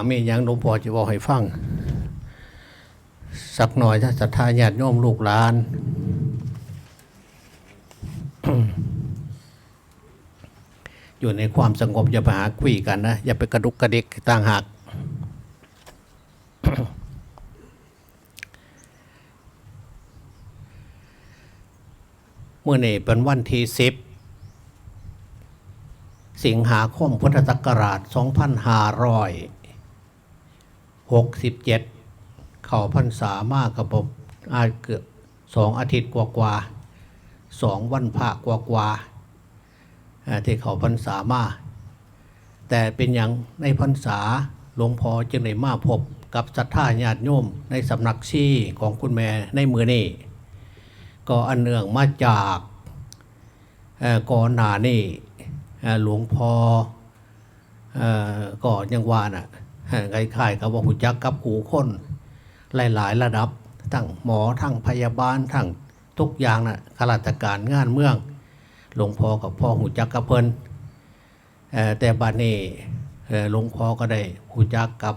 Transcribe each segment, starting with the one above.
เออมีหยังหลวงพ่อจะบอกให้ฟัง สักหน่อยถ้าศรัทธาญาติโยมลูกหลาน อยู่ในความสงบอย่าไปหาคุยกันนะ อย่าไปกระดุกกระดิกต่างหากเมื่อนี่เป็นวันที่สิบสิงหาคมพุทธศักราช 2567เข้าพรรษามากกับผมอาจเกือบสองอาทิตย์กว่าๆสองวันพระกว่าๆเอ่อที่เข้าพรรษามาแต่เป็นอย่างในพรรษาหลวงพ่อจึงได้มาพบกับศรัทธาญาติโยมในสำนักซี่ของคุณแม่ในมือนี้ก็อันเนื่องมาจากเก่อนหน้านี่หลวงพ่อเอ่อก็ยังว่าน่ะเอ่อ คล้ายๆกับว่าหูจักกับหูคนหลายๆ ระดับ ทั้งหมอทั้งพยาบาลทั้งทุกอย่างน่ะข้าราชการงานเมือง หลวงพ่อกับพ่อหูจักกับเพิ่นแต่บัดนี้หลวงพ่อก็ได้หูจักกับ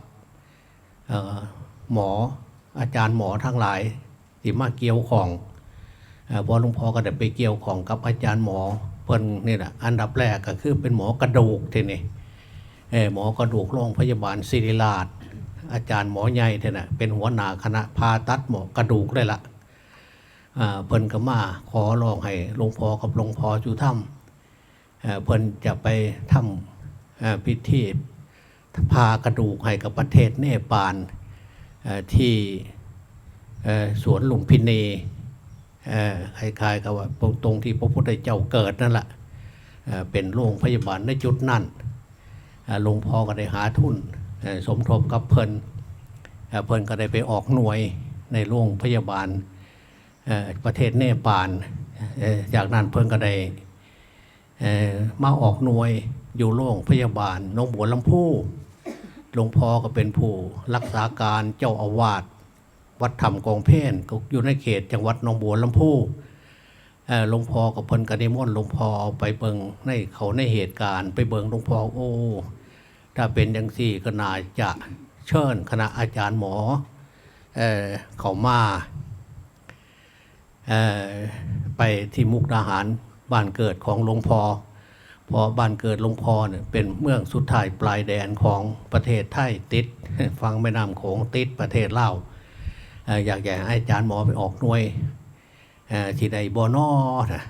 หมออาจารย์หมอทั้งหลายที่มาเกี่ยวของอพอหลวงพ่อก็ได้ไปเกี่ยวของกับอาจารย์หมอเพิ่นนี่แหละอันดับแรกก็คือเป็นหมอกระดูกทีนี่ หมอกระดูกโรงพยาบาลศิริราช อาจารย์หมอใหญ่เทีน่ะเป็นหัวหน้าคณะผ่าตัดหมอกระดูกเลยละอ่าเพิ่นก็มาขอร้องให้หลวงพ่อกับหลวงพ่อจุถ้ำเพิ่นจะไปทำเอ่อพิธีพากระดูกให้กับประเทศเนปาลที่สวนหลุมพินีเอ่คล้ายๆกับว่าตรงที่พระพุทธเจ้าเกิดนั่นแหละเป็นโรงพยาบาลในจุดนั้น หลวงพ่อก็ได้หาทุนสมทบกับเพิ่นเพิ่นก็ได้ไปออกหน่วยในโรงพยาบาลประเทศเนปาลจากนั้นเพิ่นก็ได้มาออกหน่วยอยู่โรงพยาบาลหนองบัวลำพูหลวงพ่อก็เป็นผู้รักษาการเจ้าอาวาสวัดธรรมกองเพนก็อยู่ในเขตจังหวัดหนองบัวลำพู หลวงพ่อกับเพิ่นกนิมนต์หลวงพ่อไปเบิงในเขาในเหตุการณ์ ไปเบิงหลวงพ่อโอ้ ถ้าเป็นอยังสี่ก็น่าจะเชิญคณะอาจารย์หมอเอ่อเขามาไปที่มุกดาหารบ้านเกิดของหลวงพ่อพอบ้านเกิดหลวงพ่อเนี่ยเป็นเมืองสุดท้ายปลายแดนของประเทศไทยติด ฟังแม่น้ำโขงติดประเทศลาวเอ่ออยากให้อาจารย์หมอไปออกหน่วย ที่ใดบอนอนะ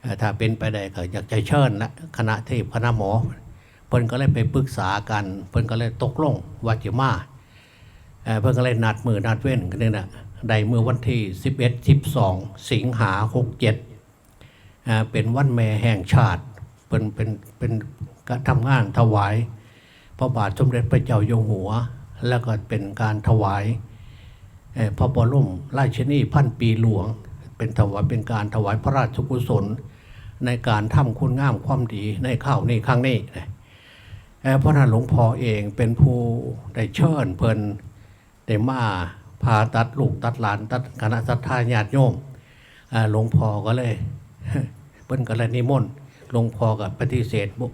เอ่อถ้าเป็นไปได้ก็อยากจะเชิญนะคณะเทพคณะหมอ เพิ่นก็เลยไปปรึกษากัน เพิ่นก็เลยตกลงว่าจะมาเอ่อเพิ่นก็เลยนัดมือนัดเว้นกันนี่นะได้เมื่อวันที่ 11 12 สิงหา67เเป็นวันแม่แห่งชาติเพิ่นเป็นเป็นการทำงานถวายพระบาทสมเด็จพระเจ้าอยู่หัว แล้วก็เป็นการถวายพระบรมราชินีพันปีหลวง เป็นถวายเป็นการถวายพระราชกุศล ในการทำคุณงามความดีในข้าวในครั้งนี้นะเอ่อเพราะนั้นหลวงพ่อเองเป็นผู้ได้เชิญเพลินได้มาพาตัดลูกตัดหลานตัดคณะสัตยาญาติโยมเอ่อหลวงพ่อก็เลยเพิ่นก็เลยนิมนต์หลวงพ่อก็ปฏิเสธบ่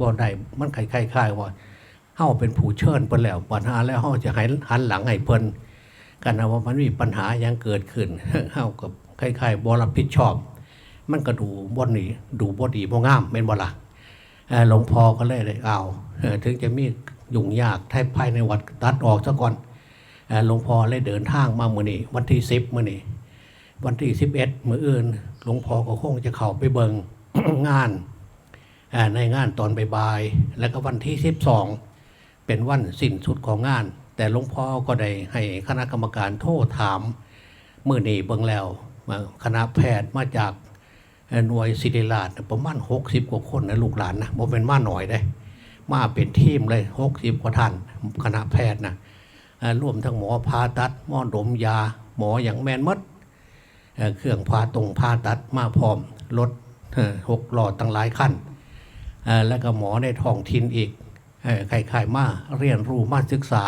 บ่ได้มันคล้ายๆว่าเฮาเป็นผู้เชิญเพิ่นแล้วปัญหาแล้วเฮาจะให้หันหลังให้เพิ่นกันนะว่ามันมีปัญหายังเกิดขึ้นเฮากับ คล้ายๆบ่รับผิดชอบ มันก็ดูบ่ดีดูบ่ดีบ่งามแม่นบ่ละเอ่อหลวงพ่อก็เลยเลยเอาถึงจะมียุ่งยากแทบภายในวัดตัดออกซะก่อนหลวงพ่อเลยเดินทางมาเมื้อนี้วันที่10มื้อนี้วันที่11มื้ออื่นหลวงพ่อก็คงจะเข้าไปเบิงงานในงานตอนบ่ายๆแล้วก็วันที่12เป็นวันสิ้นสุดของงาน แต่หลวงพ่อก็ได้ให้คณะกรรมการโทษถามมื่อนี้เบิงแล้ว คณะแพทย์มาจากหน่วยศิริราชประมาณ60 กว่าคนนะลูกหลานนะบ่เป็นมาหน่อยได้ มาเป็นทีมเลย60กว่าท่านคณะแพทย์นะเอ่อรวมทั้งหมอผ่าตัดหมอดมยา หมออย่างแมนหมดเครื่องผ่าตรงผ่าตัดมาพร้อมรถหกหลอดตั้งหลายขั้นแล้วก็หมอในท้องถิ่นอีกเอ่อใครๆมาเรียนรู้มาศึกษา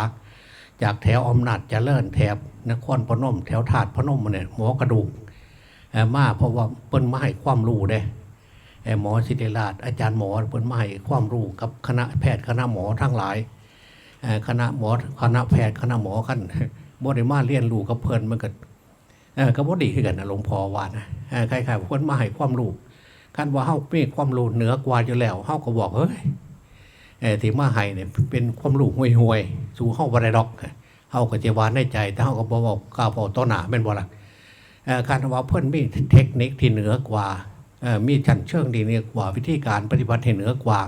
จากแถวอำนาจเจริญแถบนครพนม แถวถาดพนมเนี่ยหมอกระดูก มาเพราะว่าเปิ้นมาให้ความรู้เด้หมอศิริราชอาจารย์หมอเปิ้นมาให้ความรู้กับคณะแพทย์คณะหมอทั้งหลายคณะหมอคณะแพทย์คณะหมอกันบ่ได้มาเรียนรู้กับเพิ่นมันก็ก็บ่ดีคือกันนะหลวงพ่อว่านะเออใครๆคนมาให้ความรู้คันว่าเฮามีความรู้เหนือกว่าอยู่แล้วเฮาก็บอกเฮ้ยเออที่มาให้เนี่ยเป็นความรู้ห่วยๆสู่เฮาบ่ได้ดอกเฮาก็จะว่าในใจ แต่เฮาก็บ่บอกกล่าวบอต่อหน้าแม่นบ่ล่ะ การว่าเพิ่นมีเทคนิคที่เหนือกว่ามีชั้นเชิงที่เหนือกว่าวิธีการปฏิบัติที่เหนือกว่า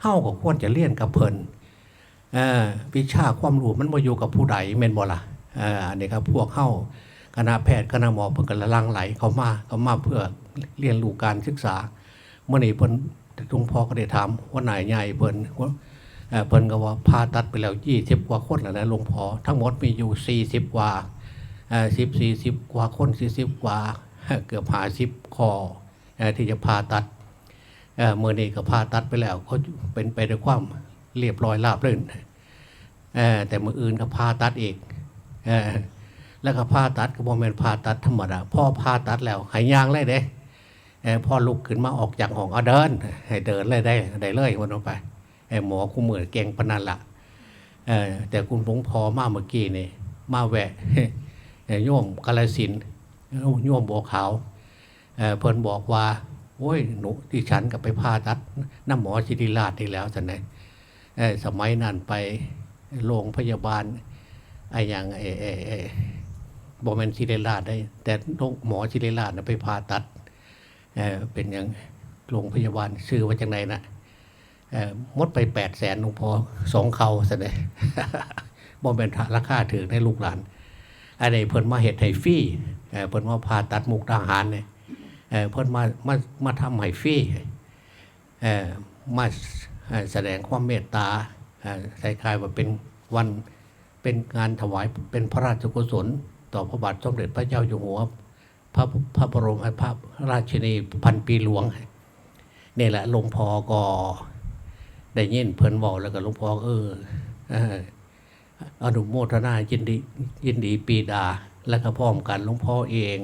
เฮาก็ควรจะเรียนกับเพิ่นวิชาความรู้มันมาอยู่กับผู้ใดแม่นบ่ล่ะอ,อันนี้ครับพวกเข้าคณะแพทย์คณะหมอเพิ่นก็ละลังไหลเข้ามาเข้ามาเพื่อเรียนรู้การศึกษา เมื่อนี้เพิ่นหลวงพ่อก็ได้ถามว่านายใหญ่เพิ่นเพิ่นก็ว่าผ่าตัดไปแล้ว20กว่าคนแล้วนะหลวงพ่อทั้งหมดมีอยู่40กว่า เอ่อ10 40กว่าคน40กว่าเกือบ50คอเอ่อที่จะผ่าตัดเมื่อนี้ก็ผ่าตัดไปแล้วก็เป็นไปด้วยความเรียบร้อยราบรื่นแต่มืออื่นก็ผ่าตัดอีกเอ่อแล้วก็ผ่าตัดก็บ่แม่นผ่าตัดธรรมดาพ่อผ่าตัดแล้วหายยางเลยเด้พ่อลุกขึ้นมาออกจากห้องเอาเดิน ให้เดินเลยได้ได้เลยวันออกไปหมอคู่มือเก่งปนันละแต่คุณหลวงพอมาเมื่อกี้นี่มาแวะ โยมกาลสินโยมบัวขาวเเพิ่นบอกว่าโอ้ยหนูที่ฉันกับไปผ่าตัดน้ำหมอชิริราชนี่แล้วสันนะเอ่อสมัยนั้นไปโรงพยาบาลไอ้อย่างไอ้ไอ้ไอ้บอมเมนชิริราชได้ แต่โรงหมอชิริราชนะไปผ่าตัดเเป็นอย่างโรงพยาบาลชื่อว่าจังไหนนะมดไปแปดแสนหลวงพอสองเขาสันนะบอมเมนราคาถือในลูกหลาน อันนี้เพิ่นมาเห็ดไห้ฟรี่เพิ่นมาผ่าตัดมุกดาหารเนี่ยเพิ่นมามามาทำให้ฟี่มาแสดงความเมตตาเอ่คายว่าเป็นวันเป็นงานถวายเป็นพระราชกุศล ต่อพระบาทสมเด็จพระเจ้าอยู่หัวพระพระบรมพระราชินีพันปีหลวงนี่แหละหลวงพ่อก็ได้ยินเพิ่นบอกแล้วก็หลวงพ่อเออเออ อนุโมทนายินดียินดีปีดา และก็พร้อมกันหลวงพ่อเอง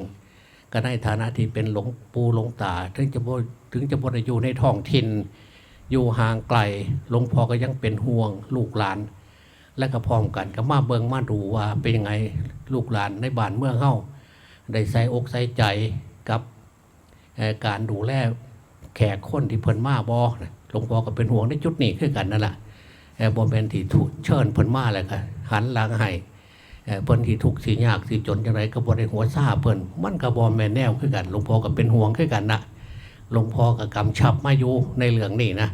ก็ในฐานะที่เป็นหลวงปู่หลวงตา ถึงจะบ่ถึงจะบ่ได้อยู่ในท้องถิ่นอยู่ห่างไกลหลวงพ่อก็ยังเป็นห่วงลูกหลาน และก็พร้อมกันก็มาเบิงมาดูว่าเป็นยังไงลูกหลานในบ้านเมืองเฮาได้ใส่อกใส่ใจกับการดูแลแขกคนที่เพิ่นมาบ่นะหลวงพ่อก็เป็นห่วงในจุดนี้คือกันนั่นแหละ บ่แม่นที่ถูกเชิญเพิ่นมาแล้วก็หันหลังให้เอ่อเพิ่นที่ทุกข์สิยากสิจนจังไรก็บ่ได้หัวซาเพิ่นมันก็บ่แม่นแนวคือกันหลวงพ่อก็เป็นห่วงคือกันนะหลวงพ่อก็กำชับมาอยู่ในเรื่องนี้นะ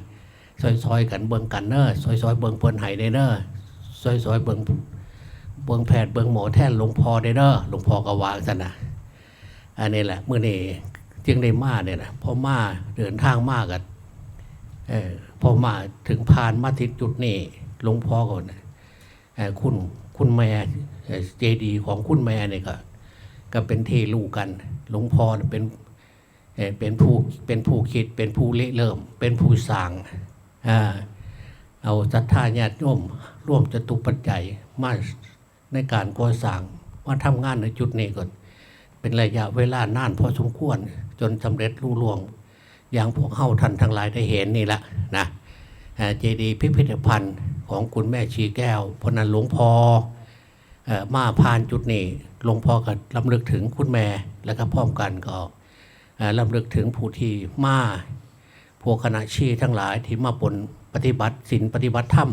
ซอยๆกันเบิ่งกันเน้อซอยๆเบิ่งเพิ่นให้ได้เน้อซอยๆเบิ่งเบิ่งแพทย์เบิ่งหมอแทนหลวงพ่อได้เด้อหลวงพ่อก็วางซั่นนะอันนี้แหละเมื้อนี้จึงได้มาเนี่ยนะพอมาเดินทางมาก็เออ พอมาถึงผ่านมาถึงจุดนี้หลวงพ่อก็นะเอ่อคุณคุณแม่เจดีของคุณแม่เนี่ยก็ก็เป็นเทลูกกัน หลวงพ่อเป็นเป็นผู้เป็นผู้คิดเป็นผู้เริ่ม เป็นผู้สั่งเอาศรัทธาญาติโยมร่วมจตุปัจจัยมาในการก่อสร้างมาทำงานในจุดนี้ก่อน เป็นระยะเวลานานพอสมควรจนสำเร็จรุ่ล่วง อย่างพวกเฮาท่านทั้งหลายได้เห็นนี่แหละนะเจดีย์พิพิธภัณฑ์ของคุณแม่ชีแก้วเพราะนั้นหลวงพ่อเอ่อมาผ่านจุดนี้หลวงพ่อก็ลำลึกถึงคุณแม่แล้วก็พร้อมกันก็ลำลึกถึงผู้ที่มาพวกคณะชีทั้งหลายที่มาปนปฏิบัติศีลปฏิบัติธรรม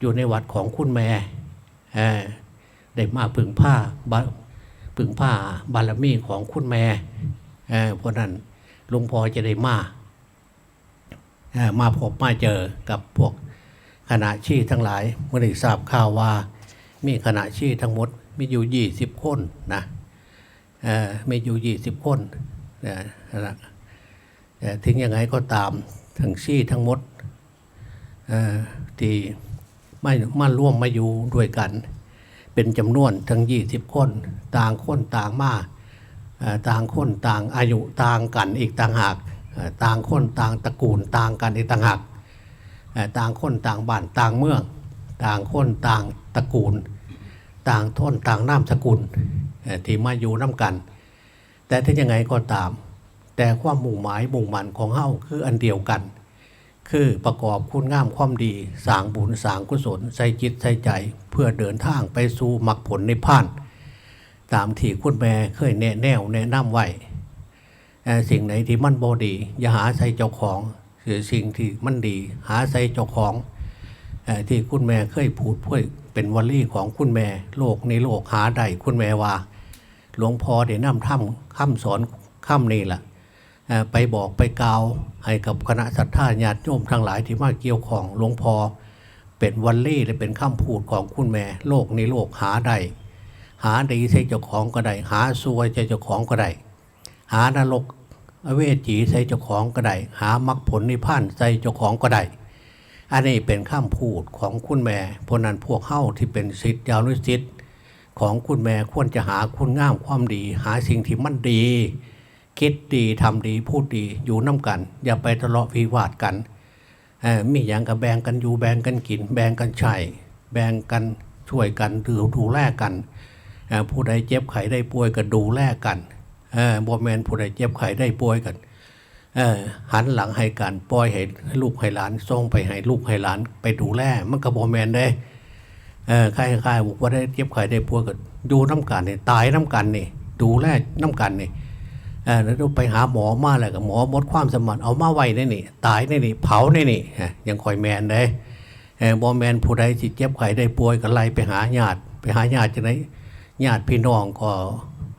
อยู่ในวัดของคุณแม่ได้มาพึ่งผ้าบาพึ่งผ้าบารมีของคุณแม่เพราะนั้น หลวงพ่อจะได้มามาพบมาเจอกับพวกคณะชี้ทั้งหลายเมื่อได้ทราบข่าวว่า มีคณะชี้ทั้งหมดมีอยู่ยี่สิบคนนะเออมีอยู่ยี่สิบคนนะแต่ถึงยังไงก็ตามทั้งชี้ทั้งหมดเออที่ไม่มาร่วมมาอยู่ด้วยกัน เป็นจำนวนทั้งยี่สิบคน ต่างคนต่างมา ต่างคนต่างอายุต่างกันอีกต่างหากต่างคนต่างตระกูลต่างกันอีกต่างหากต่างคนต่างบ้านต่างเมือง ต่างคนต่างตระกูล ต่างทนต่างนามสกุลที่มาอยู่น้ากัน แต่ถ้ายังไงก็ตาม แต่ความมุ่งหมายมุ่งมันของเฮาคืออันเดียวกัน คือประกอบคุณงามความดีสางบุญสางกุศลใส่จิตใส่ใจ เพื่อเดินทางไปสู่มรรคผลในพาน ตามที่คุณแม่เคยแนะแนวแนะนำไว้สิ่งไหนที่มันบอดี อย่าหาใส่เจ้าของคือสิ่งที่มันดี หาใส่เจ้าของที่คุณแม่เคยพูดเพื่อเป็นวลีของคุณแม่ โลกในโลกหาได้คุณแม่ว่า หลวงพ่อได้นำถ้ำคำสอนคำนี้แหละเอ่อไปบอกไปกล่าวให้กับคณะศรัทธาญาติโยมทั้งหลายที่มาเกี่ยวของหลวงพ่อเป็นวันเล่และเป็นคำพูดของคุณแม่ โลกในโลกหาได้ หาดีใส่เจ้าของก็ได้ หาซวยใส่เจ้าของก็ได้ หานรกเวจีใส่เจ้าของก็ได้ หามรรคผลนิพพานใส่เจ้าของก็ได้ อันนี้เป็นข้ามพูดของคุณแม่พนันพวกเข้าที่เป็นสิทธิ์ยาวนุสิทธิ์ของคุณแม่ควรจะหาคุณงามความดี หาสิ่งที่มันดี คิดดีทำดีพูดดีอยู่น้ากัน อย่าไปทะเลาะวิวาทกันมีอย่างกับแบ่งกันอยู่แบ่งกันกิน แบ่งกันใช้แบ่งกันช่วยกันดูดูแลกัน ผู้ใดเจ็บไข้ได้ป่วยก็ดูแลกันเออบ่แมนผู้ใดเจ็บไข้ได้ป่วยกันหันหลังให้กันปล่อยให้ลูกให้หลานส่งไปให้ลูกให้หลานไปดูแลมันก็บ่แมนได้เออใครใครบอกว่าได้เจ็บไข้ได้ป่วยก็ดูน้ำกันนี่ตายน้ำกันนี่ดูแลน้ำกันนี่แล้วไปหาหมอมาแล้วก็หมอหมดความสมานเอามาไว้ในนี่ ตายในนี่เผาในนี่ยังคอยแมนได้บอแมนผู้ใดที่เจ็บไข้ได้ป่วยก็ไล่ไปหาญาติ ไปหาญาติจังไหน ญาติพี่น้องก็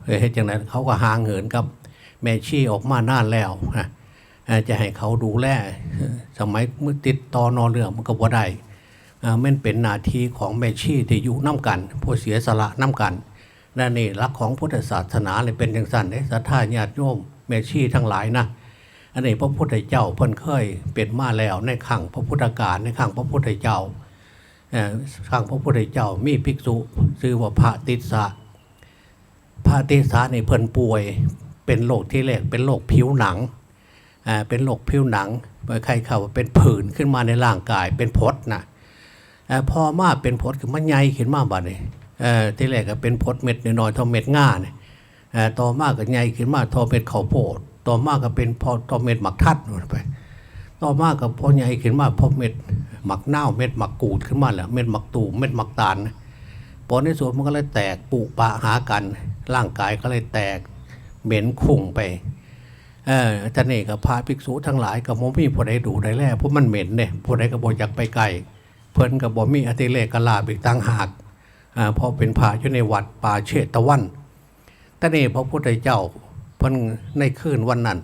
เฮ้ยจังนั้นเขาก็ห่างเหินกับแม่ชีออกมานานแล้วนะจะให้เขาดูแลสมัยเมื่อติดต่อนอนเรื่องมันก็บ่ได้อ่ามันเป็นหน้าที่ของแม่ชีที่อยู่น้ากันผู้เสียสละน้ากันนั่นนี่รักของพุทธศาสนาเลยเป็นอย่างสั้นเด้ศรัทธาญาติโยมแม่ชีทั้งหลายนะอันนี้พระพุทธเจ้าเพิ่นเคยเป็นมาแล้วในขังพระพุทธการในขังพระพุทธเจ้าข้างพระพุทธเจ้ามีภิกษุ ชื่อว่าพระติสะพระติสสะในเพิ่นป่วย เป็นโรคที่แรกเป็นโรคผิวหนังอ่าเป็นโรคผิวหนังใครเขาว่าเป็นผื่นขึ้นมาในร่างกายเป็นพดนะอ่อพอมาเป็นพดคือมันใหญ่ขึ้นมาบัดนี้เอ่อที่แรกก็เป็นพดเม็ดน้อยๆท่าเม็ดง่าเนี่ยอ่อต่อมากก็ใหญ่ขึ้นมาเท่าเม็ดข้าวโพดต่อมากก็เป็นพอต่อเม็ดหมักทัดนู่นไป ต่อมากับพอใหญ่ขึ้นมาพอเม็ดหมักเน่าเม็ดหมักกูดขึ้นมาแล้วเม็ดหมักตูมเม็ดหมักตาลนะ พอในสวนมันก็เลยแตกปุปะหากัน ร่างกายก็เลยแตกเหม็นคุ้งไปเออท่านเอกกับพระภิกษุทั้งหลายกับโมมีผู้ใดดูได้แล้วเพราะมันเหม็นเนี่ยผู้ใดก็บอกอยากไปไกลเพิ่นกับบ่มีอติเลกกลาบอีกตั้งหากอ่าเพราะเป็นพระอยู่ในวัดป่าเชตวันแต่นี่พระพุทธเจ้าเพิ่นในคืนวันนั้น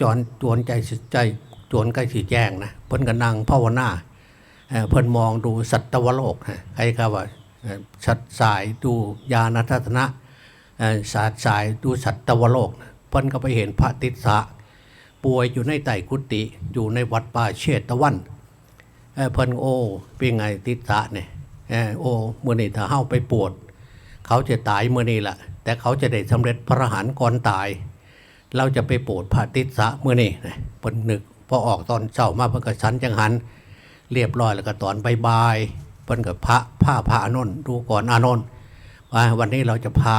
จอนจวนใจสิใจจวนใกล้สีแจ้งนะเพิ่นก็นั่งภาวนาเพิ่นมองดูสัตวโลกฮะใครก็ว่า สัตว์สายดูญาณทัศนะศาสตร์สายดูสัตวโลกเพิ่นก็ไปเห็นพระติสะป่วยอยู่ในไต่กุฏิอยู่ในวัดป่าเชตวันเพิ่นโอ้เป็นไงติสะเนี่ยโอ้เมื่อนี้ถ้าเฮาไปปวด เขาจะตายเมื่อนี้ละแต่เขาจะได้สำเร็จพระหันก่อนตาย เราจะไปโปรดพระติสะเมื่อนี่นะเพิ่นนึกพอออกตอนเช้ามาเพิ่นก็ชันจังหัน เรียบร้อยแล้วก็ตอนบาย พิ่นก็พระผ้าพระอานนท์ดูก่อนอานนท์ว่าวันนี้เราจะพา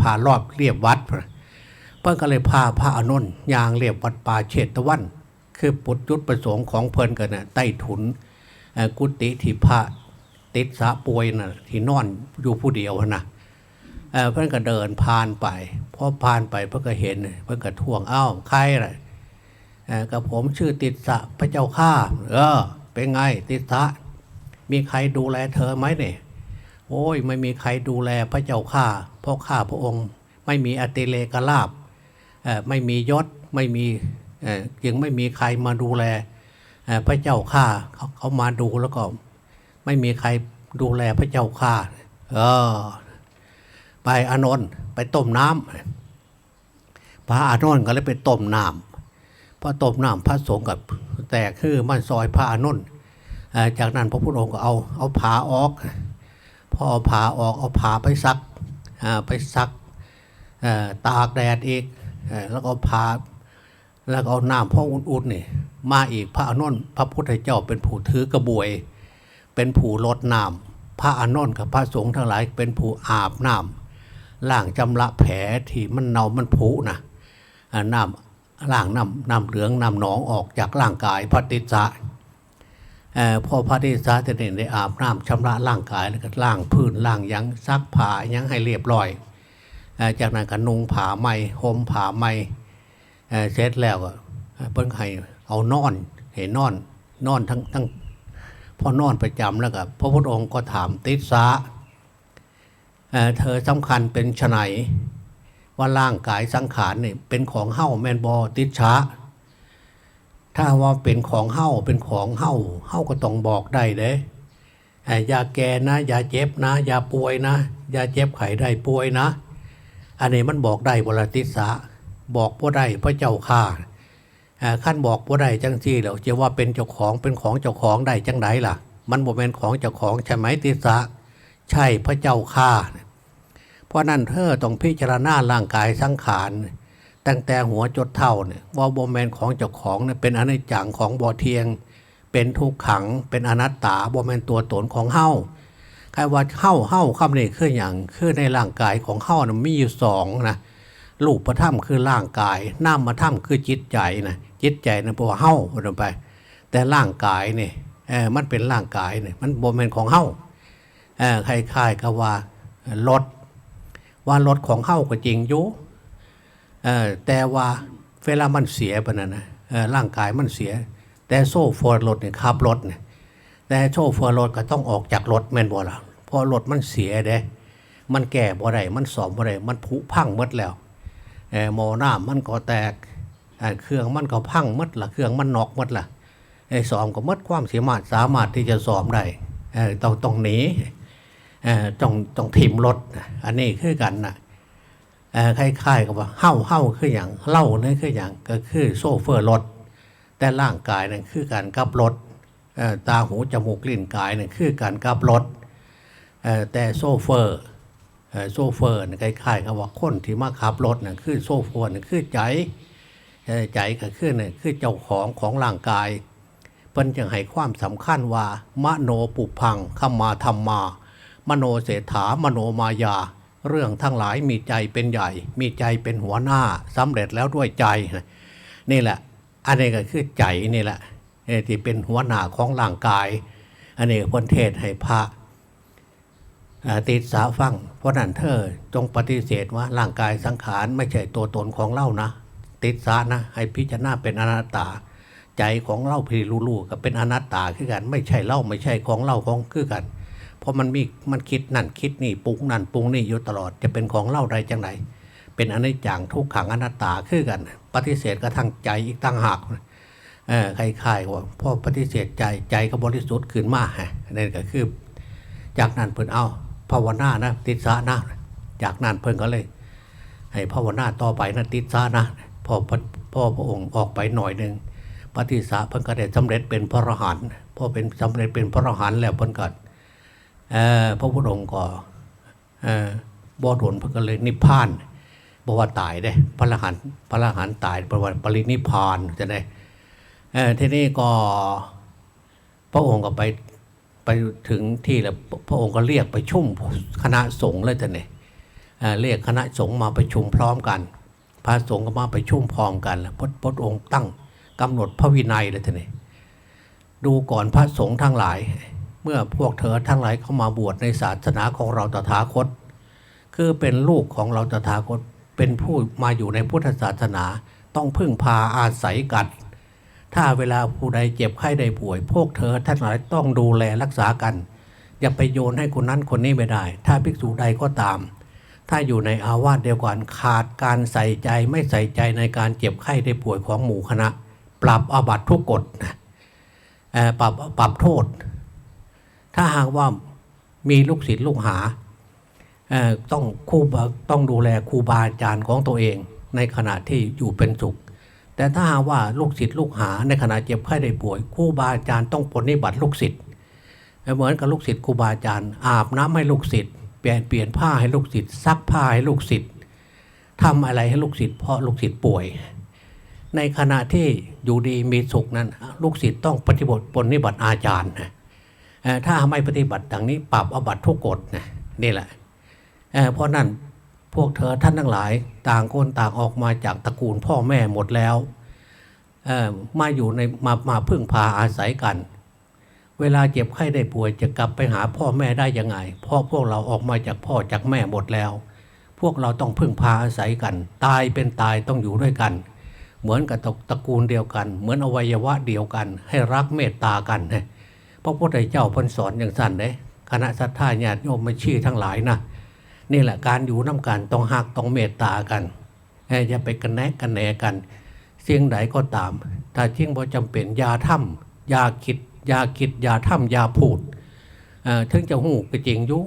พารอบเรียบวัด เพิ่นก็เลยพาพระอานนท์ยางเรียบวัดป่าเชตวัน คือปุจจุดประสงค์ของเพิ่นกันนะใต้ถุนกุฏิที่พระติดสะป่วยนะที่นอนอยู่ผู้เดียวนะเพื่อนก็เดินผ่านไปพอผ่านไปเพื่อนก็เห็นเพื่อนก็ท่วงอ้าวใครอะไรเอ่อกับผมชื่อติดสะพระเจ้าข้าเออเป็นไงติดสะ มีใครดูแลเธอไหมเนี่ยโอ้ยไม่มีใครดูแลพระเจ้าข้าเพราะข้าพระองค์ ไม่มีอติเลกลาบไม่มียศไม่มียังไม่มีใครมาดูแลพระเจ้าข้าเขาเขามาดูแล้วก็ ไม่มีใครดูแลพระเจ้าข้าเออไปอานนท์ไปต้มน้ำพระอานนท์ก็เลยไปต้มน้ำพอต้มน้ำพระสงฆ์กับ แตกคือมันซอยพระอานนท์ จากนั้นพระพุทธองค์ก็เอาเอาผาออก พอเอาผาออกเอาผาไปซักไปซักตากแดดอีกเอ่อแล้วก็เอาผาแล้วก็เอาน้ำพ่ออุ่นๆนี่มาอีกพระอานนท์พระพุทธเจ้าเป็นผู้ถือกระบวย เป็นผู้ลดน้ำพระอานนท์กับพระสงฆ์ทั้งหลายเป็นผู้อาบน้ำล่างจำละแผลที่มันเน่ามันผุนะอ่าน้ำล่างน้ำน้ำเหลืองน้ำหนองออกจากร่างกายพระติสะ พอพระติสสะจะเห็นได้อาบน้ำชำระร่างกายแล้วก็ล่างพื้นล่างยังซักผ้ายังให้เรียบร้อย จากนั้นก็นุงผ้าไหมห่มผ้าไหม่เสร็จแล้วก็เพิ่งให้เอานอนเห็นนอนนอนทั้งทั้งพอนอนประจำแล้วก็พระพุทธองค์ก็ถามติสสะเเธอสำคัญเป็นไฉนว่าร่างกายสังขารเนี่ยเป็นของเฮ้าแมนบอติช้า ถ้าว่าเป็นของเฮ้าเป็นของเฮ้าเฮ้าก็ต้องบอกได้เด้เอ่ออย่าแก่นะ อย่าเจ็บนะ อย่าป่วยนะ อย่าเจ็บไข้ได้ป่วยนะ อันนี้มันบอกได้บรติสาบอกว่าได้พระเจ้าข่าขั้นบอกว่าได้จังที่แล้วจะว่าเป็นเจ้าของเป็นของเจ้าของได้จังไดล่ะ มันบ่เป็นของเจ้าของใช่ไหมติสาใช่พระเจ้าข่าเพราะนั่นเธอต้องพิจารณาร่างกายสังขาร ตั้งแต่หัวจดเท่าเนี่ยว่าโบแมนของเจ้าของเนี่ยเป็นอนิจจังของบ่อเทียง เป็นทุกขัง เป็นอนัตตาโบแมนตัวตนของเฮ้าใครว่าเฮ้าเฮ้าคำนี้คืออย่างคือในร่างกายของเฮ้านะมีอยู่สองนะรูปประทัมคือร่างกายน้ามาทัมคือจิตใจนะจิตใจนะเพราะว่าเฮ้าลงไป แต่ร่างกายเนี่ยเออมันเป็นร่างกายเนี่ยมันโบแมนของเฮ้าเออคล้ายๆกับว่ารถว่ารถของเข้าก็จริงอยู่ แต่ว่าเวลามันเสียไปนะนะร่างกายมันเสีย แต่โซ่ฟอร์รถเนี่ยขับรถเนี่ยแต่โซ่ฟอร์รถก็ต้องออกจากรถแม่นบ่ล่ะเพราะรถมันเสียเด้มันแก่บ่ได้มันสอมบ่ได้มันผุพังหมดแล้วเออหมอน้ามันก็แตกเครื่องมันก็พังมดละเครื่องมันนอกมดละไอ้สอมก็มดความสามารถสามารถที่จะสอมได้ต้องต้องหนีต้องต้องทิมรถอันนี้คือกันนะเอ่อ คล้ายๆกับว่าเฮ้าเฮ้าคืออย่างเล่าเนี่ยคืออย่างก็คือโซเฟอร์รถ แต่ร่างกายนั่นคือการกับรถตาหูจมูกลิ้นกายนั่นคือการกับรถแต่โซเฟอร์โซเฟอร์นี่คล้ายๆกับว่าคนที่มาขับรถน่ะคือโซเฟอร์นี่คือใจใจก็คือเนี่ยคือเจ้าของของร่างกายเพิ่นจึงให้ความสำคัญว่ามโนปุพังขมาธรรมา มโนเศรษฐามโนมายา เรื่องทั้งหลายมีใจเป็นใหญ่ มีใจเป็นหัวหน้าสำเร็จแล้วด้วยใจนี่แหละ อันนี้ก็คือใจนี่แหละที่เป็นหัวหน้าของร่างกาย อันนี้พนเทศให้พระติดสาฟังเพราะนั้นเธอจงปฏิเสธว่าร่างกายสังขารไม่ใช่ตัวตนของเล่านะ ติดสานะให้พิจารณาเป็นอนัตตา ใจของเล่าพีรูๆกับเป็นอนัตตาคือกัน ไม่ใช่เล่าไม่ใช่ของเล่าของคือกัน เพราะมันมีมันคิดนั่นคิดนี่ปรุงนั่นปรุงนี่อยู่ตลอดจะเป็นของเล่าใดจังไหนเป็นอนิจจังทุกขังอนัตตาคือกัน ปฏิเสธกระทั่งใจอีกตั้งหากเออคล้ายๆว่าพ่อปฏิเสธใจใจก็บริสุทธิ์ขึ้นมาฮะนั่นก็คือ จากนั้นเพิ่นเอาภาวนานะติดสานะจากนั้นเพิ่นก็เลย ให้ภาวนาต่อไปนะติดสานะพอพ่อพระองค์ออกไปหน่อยหนึ่งปฏิสาเพิ่นก็ได้สำเร็จเป็นพระอรหันต์พอเป็นสำเร็จเป็นพระอรหันต์แล้วเพิ่นก็ พระพุทธองค์ก็เอ่อบอดนพิ่นก็เลยนิพพานบอกว่าตายได้พระอรหันพระอรหันตายประวัติปรินิพพานจะได้ทีนี้ก็พระองค์ก็ไปไปถึงที่แล้วพระองค์ก็เรียกไปชุ่มคณะสงฆ์เลยจะเนี่ยเเรียกคณะสงฆ์มาประชุมพร้อมกัน พระสงฆ์ก็มาไปชุ่มพร้อมกันแล้วพระพระองค์ตั้งกำหนดพระวินัยเลยจะเนี่ยดูก่อนพระสงฆ์ทั้งหลาย เมื่อพวกเธอทั้งหลายเข้ามาบวชในศาสนาของเราตถาคต คือเป็นลูกของเราตถาคต เป็นผู้มาอยู่ในพุทธศาสนาต้องพึ่งพาอาศัยกัน ถ้าเวลาผู้ใดเจ็บไข้ได้ป่วย พวกเธอทั้งหลายต้องดูแลรักษากัน อย่าไปโยนให้คนนั้นคนนี้ไม่ได้ ถ้าภิกษุใดก็ตาม ถ้าอยู่ในอาวาสเดียวกันขาดการใส่ใจไม่ใส่ใจในการเจ็บไข้ได้ป่วยของหมู่คณะ ปรับอาบัตทุกกฎนะปรับปรับโทษ ถ้าหากว่ามีลูกศิษย์ลูกหาต้องคู่ต้องดูแลครูบาอาจารย์ของตัวเอง ในขณะที่อยู่เป็นสุข แต่ถ้าหากว่าลูกศิษย์ลูกหาในขณะเจ็บไข้ได้ป่วยครูบาอาจารย์ต้องปฏิบัติลูกศิษย์เหมือนกับลูกศิษย์ครูบาอาจารย์อาบน้ำให้ลูกศิษย์เปลี่ยนเปลี่ยนผ้าให้ลูกศิษย์ซักผ้าให้ลูกศิษย์ทำอะไรให้ลูกศิษย์เพราะลูกศิษย์ป่วย ในขณะที่อยู่ดีมีสุขนั้น ลูกศิษย์ต้องปฏิบัติปฏิบัติอาจารย์นะ ถ้าไม่ปฏิบัติดังนี้ปรับอบัตทุกกฎนะนี่แหละเพราะนั้นพวกเธอท่านทั้งหลาย ต่างคนต่างออกมาจากตระกูลพ่อแม่หมดแล้วมาอยู่ในมามาพึ่งพาอาศัยกัน เวลาเจ็บไข้ได้ป่วยจะกลับไปหาพ่อแม่ได้ยังไงเพราะพวกเราออกมาจากพ่อจากแม่หมดแล้ว พวกเราต้องพึ่งพาอาศัยกัน ตายเป็นตายต้องอยู่ด้วยกัน เหมือนกับตระกูลเดียวกัน เหมือนอวัยวะเดียวกัน ให้รักเมตตากันนะ พระพุทธเจ้าพันสอนอย่างสั้นเลยคณะสัตยาญาติโยมม่ชี้ทั้งหลายนะนี่แหละการอยู่น้ากันต้องหักต้องเมตตากันอย่าไปกันแนะกันแหนกันเสียงไหนก็ตาม ถ้าเชิ่งบ่จำเป็นยาทำอยาคิดยาคิดยาทำอยาพูดถึงจะหูก็จริงอยุ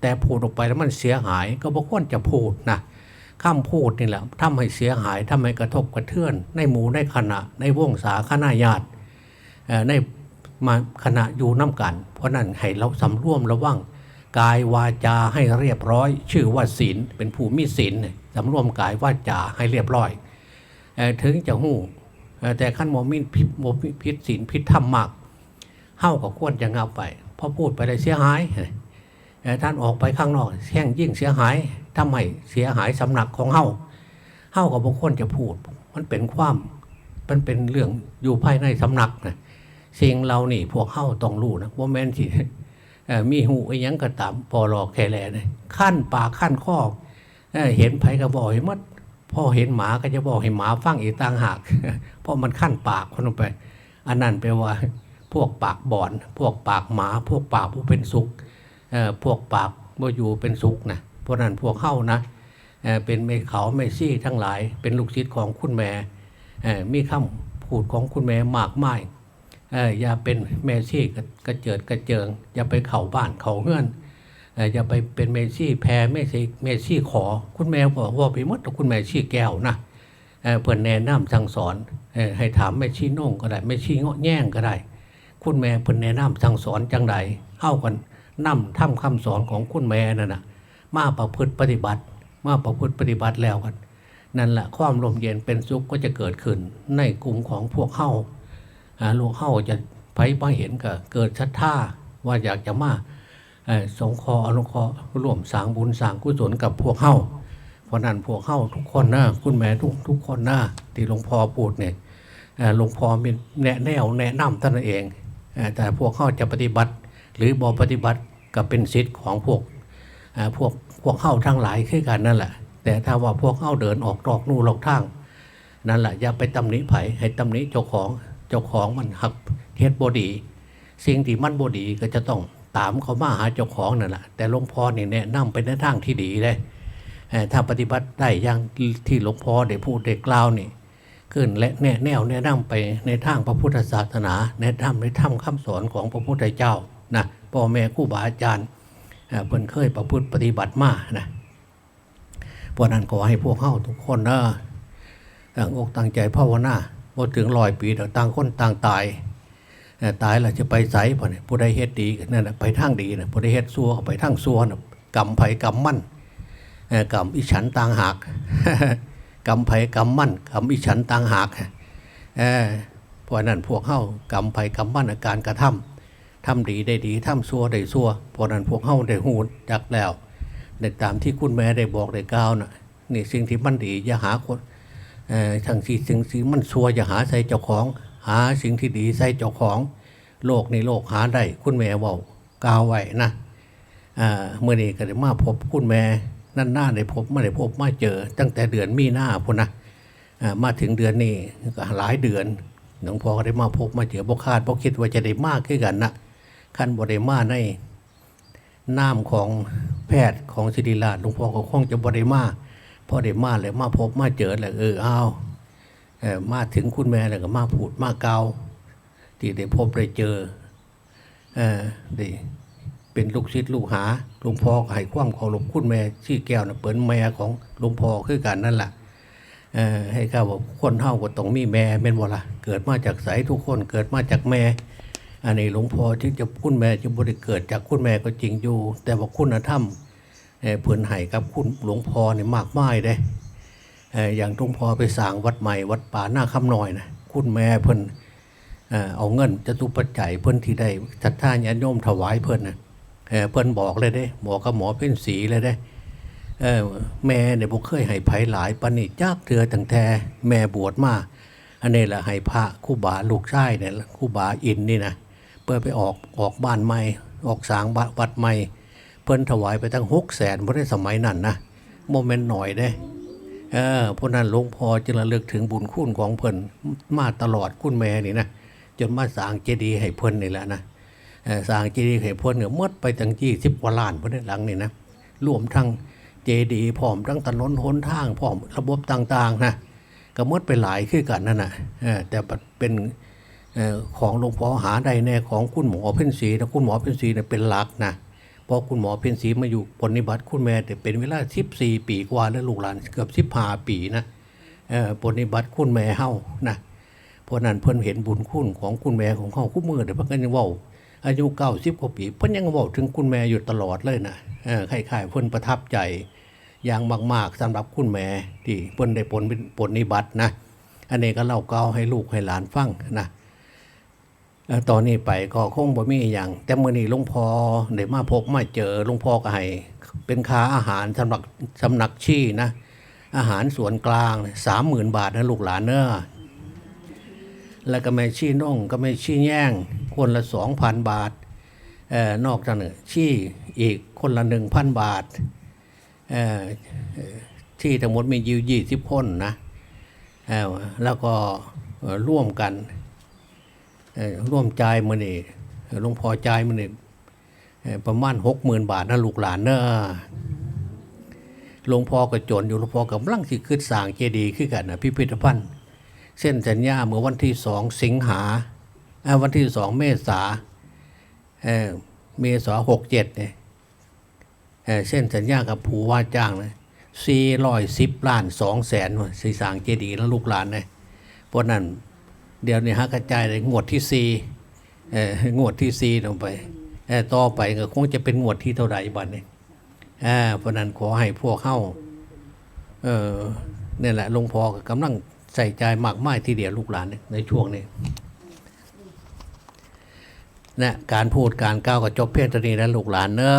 แต่พูดออกไปแล้วมันเสียหายก็บ่ควรจะพูดนะคำพูดนี่แหละทำให้เสียหายทำให้กระทบกระเทือน ในหมู่ในคณะในวงศาคณะญาติใน มาคณะอยู่น้ำกัน เพราะนั้นให้เราสำรวมระวังกายวาจาให้เรียบร้อย ชื่อว่าศีลเป็นผู้มีศีลสำรวมกายวาจาให้เรียบร้อย ถึงจะหู้แต่ขั้นโมมินพิษโมพิษศีลพิษธรรมมากเฮ้าก็ควรจะงับไปเพราะพูดไปได้เสียหายท่านออกไปข้างนอกแห่งยิ่งเสียหายทำไมเสียหายสำนักของเฮ้าเฮ้ากับบางคนจะพูด มันเป็นความมันเป็นเรื่องอยู่ภายในสำนักนะ สิ่งเรานี่พวกเฮ้าต้องรู้นะว่าแม่นสิมีหูอ้หยังก็ตามปอลอแคแลนะขั้นปากขั้นข้อเอ่อเห็นไผกระบอกเห็นมัดพ่อเห็นหมาก็จะบอกให้หมาฟังอีกต่างหาก เพราะมันขั้นปากคนลงไป อันนั้นแปลว่า พวกปากบ่อน พวกปากหมา พวกปากผู้เป็นสุขพวกปากบ่อยู่เป็นสุขนะเพราะนั้นพวกเข้านะเป็นเมเขาเมซี่ทั้งหลาย เป็นลูกศิษย์ของคุณแม่มีคำพูดของคุณแม่มากมาย อย่าเป็นเมซี่กระเจิดกระเจิง อย่าไปเข่าบ้านเข่าเงื่อนอย่าไปเป็นเมซี่แพ้เมซี่เมซี่ขอ คุณแม่บอกว่าไปมดแต่คุณแม่ชี้แก้วนะเพื่อนแนะนำสั่งสอนให้ถามแม่ชี้โน่งก็ได้แม่ชี้เงาะแย่งก็ได้ คุณแม่เพื่อนแนะนำสั่งสอนจังใดเข้ากันนำทำคำสอนของคุณแม่นั่นนะมาประพฤติปฏิบัติ มาประพฤติปฏิบัติแล้วกันนั่นแหละความลมเย็นเป็นสุขก็จะเกิดขึ้นในกลุ่มของพวกเข้า ลูกเข้าจะไปมาเห็นก็เกิดศรัทธาว่าอยากจะมาสงคอนุเคราะห์ร่วมสร้างบุญสร้างกุศลกับพวกเฮาเพราะนั้นพวกเฮาทุกคนนะคุณแม่ทุกทุกคนนะที่หลวงพ่อพูดเนี่ยหลวงพ่อมีแนะแนวแนะนำท่านนเอง แต่พวกเฮาจะปฏิบัติ หรือบอปฏิบัติก็เป็นสิทธิ์ของพวกพวกพวกเฮาทั้งหลายคือกันนั่นแหละแต่ถ้าว่าพวกเฮาเดินออกตอกนู่หลอกทางนั่นแหละอย่าไปตำหนิไผให้ตำหนิเจ้าของ เจ้าของมันหักเทศบดี สิ่งที่มันบดีก็จะต้องตามเขามาหาเจ้าของนั่นแหละแต่หลวงพ่อนี่แนะนำไปในทางที่ดีเลยถ้าปฏิบัติได้อย่างที่หลวงพ่อได้พูดได้กล่าวนี่ขึ้นและแนะแนวแนะนำไปในทางพระพุทธศาสนาแนะนำในธรรมคำสอนของพระพุทธเจ้านะพ่อแม่ครูบาอาจารย์เอ่อเพิ่นเคยประพฤติปฏิบัติมานะเพราะนั้นขอให้พวกเข้าทุกคนนะตั้งอกตั้งใจภาวนา บ่ถึงร้อยปีต่างคนต่างตายตายแล้วจะไปไสบ่เนี่ยผู้ใดเฮ็ดดีก็นั่นนะไปทางดีนะผู้ใดเฮ็ดซัวไปทางซัวนะกรรมไผกรรมมั่นกรรมอิฉันต่างหากกรรมไผกรรมมั่นกรรมอิฉันต่างหากเออเพราะนั้นพวกเฮากรรมไผกรรมมั่นอาการกระทำทำดีได้ดีทำซัวได้ซัวเพราะนั้นพวกเฮาได้หูจักแล้วในตามที่คุณแม่ได้บอกได้กล่าวน่ะนี่สิ่งที่มันดีอย่าหาคน ทั้งสิ่งสิ่งมันซัวอย่าหาใส่เจ้าของ หาสิ่งที่ดีใส่เจ้าของ โลกในโลกหาได้ คุณแม่เว่ากาวไว้นะเมื่อนี้ก็ได้มาพบคุณแม่นั่นหน้าได้พบไมาได้พบมาเจอ ตั้งแต่เดือนมีนาพุ่นนะมาถึงเดือนนี้ก็หลายเดือนหลวงพ่อก็ได้มาพบมาเจอบ่คาดบ่คิดว่าจะได้มากขึ้นกันนะขั้นบ่ได้มาในน้ำของแพทย์ของศิริราชหลวงพ่อก็คงจะบ่ได้มา พอได้มาเลยมาพบมาเจอเลยเออเอาเออมาถึงคุณแม่แล้วก็มาพูดมาเกาที่ได้พบได้เจอเออได้เป็นลูกศิษย์ลูกหาหลวงพ่อให้ความเคารพคุณแม่ชี่แก้วนะเปิดแม่ของหลวงพ่อคือกันนั่นแหละให้ข้าว่าคนเฮาก็ต้องมีแม่เป็นบ่ละเกิดมาจากไสทุกคนเกิดมาจากแม่ อันนี้หลวงพ่อที่จะคุณแม่จะบริเกิดจากคุณแม่ก็จริงอยู่ แต่ว่าคุณธรรม เอ่เพื่อนให้กับคุณหลวงพ่อเนี่ยมากมายเด้เอ่อย่างหลวงพ่อไปสร้างวัดใหม่วัดป่าหน้าคำน้อยนะคุณแม่เพิ่อ่อเอาเงินจตุปัจจัยเพิ่อนที่ได้ศรัทธาญาติโยมถวายเพิ่อนนะเอ่อเพิ่นบอกเลยเด้บอกกับหมอเพ่นสีเลยเด้แม่เนี่ยบ่เคยให้ไผหลายปานนี้จักเถือตั้งแต่แม่บวชมาอันนี้แหละให้พระคู่บาลูกชายเนี่ยคู่บาอินนี่นะเพื่อไปออกออกบ้านใหม่ออกสางวัดใหม่ เพิ่นถวายไปตั้งหกแสนเพราะในสมัยนั้นนะโมเมนต์หน่อยเด้เออเพราะนั้นหลวงพ่อจึงระลึกถึงบุญคุณของเพิ่นมาตลอดคุณแม่นี่นะจนมาสร้างเจดีย์ให้เพิ่นนี่แหละนะสร้างเจดีย์ให้เพิ่นเนี่ยมดไปตั้งยี่สิบกว่าล้านเพิ่นในหลังนี่นะรวมทั้งเจดีย์พร้อมทั้งถนนหนทางพร้อมระบบต่างๆนะก็มดไปหลายขึ้นกันนั่นนะแต่เป็นของหลวงพ่อหาใดแน่ของคุณหมอเพ่นศรีนะคุณหมอเพ่นศรีเนี่ยเป็นหลักนะ ราะคุณหมอเพนศรีมาอยู่ปฏิบัติคุณแม่แต่เป็นเวลา14 ปีกว่าแล้วลูกหลานเกือบ15ปีนะปฏิบัติคุณแม่เฮานะเพราะนั้นเพิ่นเห็นบุญคุณของคุณแม่ของเขาคู่มือเดี๋ยวเพิ่นก็ยังว้าอายุเก้าสิบกว่าปีเพิ่นยังว้าถึงคุณแม่อยู่ตลอดเลยนะคล้ายๆเพิ่นประทับใจอย่างมาก ๆสำหรับคุณแม่ที่เพิ่นได้ผลปฏิบัตินะ อันนี้ก็เล่าเกาให้ลูกให้หลานฟังนะ ตอนนี้ไปก็คงบ่มีอย่าง แต่มื้อนี้หลวงพ่อได้มาพบมาเจอหลวงพ่อก็ให้เป็นค่าอาหารสำหรับสำนักชี้นะ อาหารส่วนกลางสามหมื่นบาทนะลูกหลานเนอะแล้วก็ไม่ชี้น่องก็ไม่ชี้แย่ง คนละสองพันบาทเออนอกจากนั้นชี้อีกคนละหนึ่งพันบาทเอ่อที่ทั้งหมดมียู่ยี่สิบคนนะเออแล้วก็ร่วมกัน ร่วมจ่ายมือนี่หลวงพ่อจ่ายมือนี่เอ่อประมาณหกหมื่นบาทนะลูกหลานเนอะหลวงพ่อก็จนอยู่หลวงพ่อกำลังสิขึ้นสางเจดีย์ขึ้นกันนะพิพิธภัณฑ์ เส้นสัญญาเมื่อวันที่สองสิงหาวันที่สองเมษาเมษาหกเจ็ดเนี่ยเส้นสัญญากับผู้ว่าจ้างเลยสี่ร้อยสิบล้านสองแสนสีสางเจดีย์แล้วลูกหลานเนี่ยเพราะนั้น เดี๋ยวนี้ฮะกระจายเลยงวดที่สี่เอ่องวดที่สี่ลงไปต่อไปก็คงจะเป็นงวดที่เท่าไหร่บัดนี้อ่าเพราะนั้นขอให้พวกเข้าเนี่ยแหละหลวงพ่อก็กำลังใส่ใจมากมายทีเดียวลูกหลานนในช่วงนี้นะการพูดการก้าวก็จบเพียงเท่านี้แล้วลูกหลานเนอะ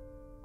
ื่